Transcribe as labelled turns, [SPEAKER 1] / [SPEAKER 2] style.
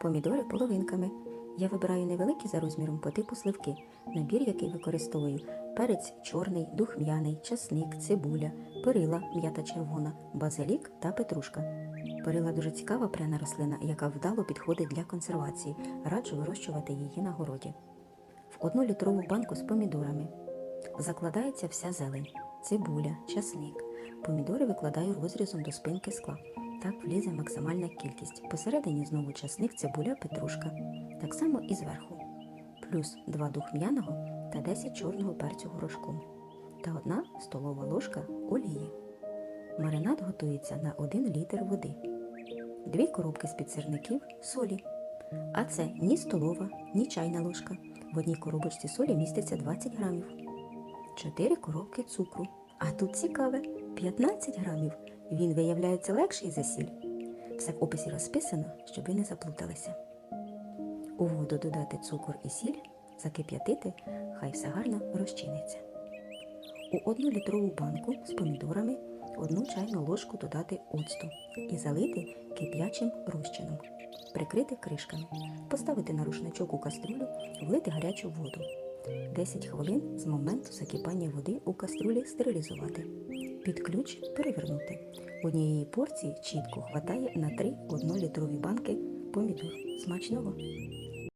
[SPEAKER 1] помідори половинками. Я вибираю невеликі за розміром по типу сливки, набір, який використовую перець чорний, духм'яний, часник, цибуля, перила, м'ята червона, базилік та петрушка. Перила дуже цікава пряна рослина, яка вдало підходить для консервації. Раджу вирощувати її на городі. В одну літрову банку з помідорами закладається вся зелень, цибуля, часник. Помідори викладаю розрізом до спинки скла. Так влізе максимальна кількість. Посередині знову часник, цибуля, петрушка. Так само і зверху. Плюс 2 духм'яного та 10 чорного перцю горошком. Та 1 столова ложка олії. Маринад готується на 1 літр води. Дві коробки з-під сирників солі. А це ні столова, ні чайна ложка. В одній коробочці солі міститься 20 грамів. 4 коробки цукру. А тут цікаве 15 грамів. Він виявляється легший за сіль. Все в описі розписано, щоб ви не заплуталися. У воду додати цукор і сіль, закип'ятити, хай все гарно розчиниться. У одну літрову банку з помідорами одну чайну ложку додати оцту і залити кип'ячим розчином. Прикрити кришками, поставити на рушничок у каструлю, влити гарячу воду. 10 хвилин з моменту закипання води у каструлі стерилізувати. Під ключ перевернути. Однієї порції чітко хватає на 3 однолітрові банки помідор. Смачного!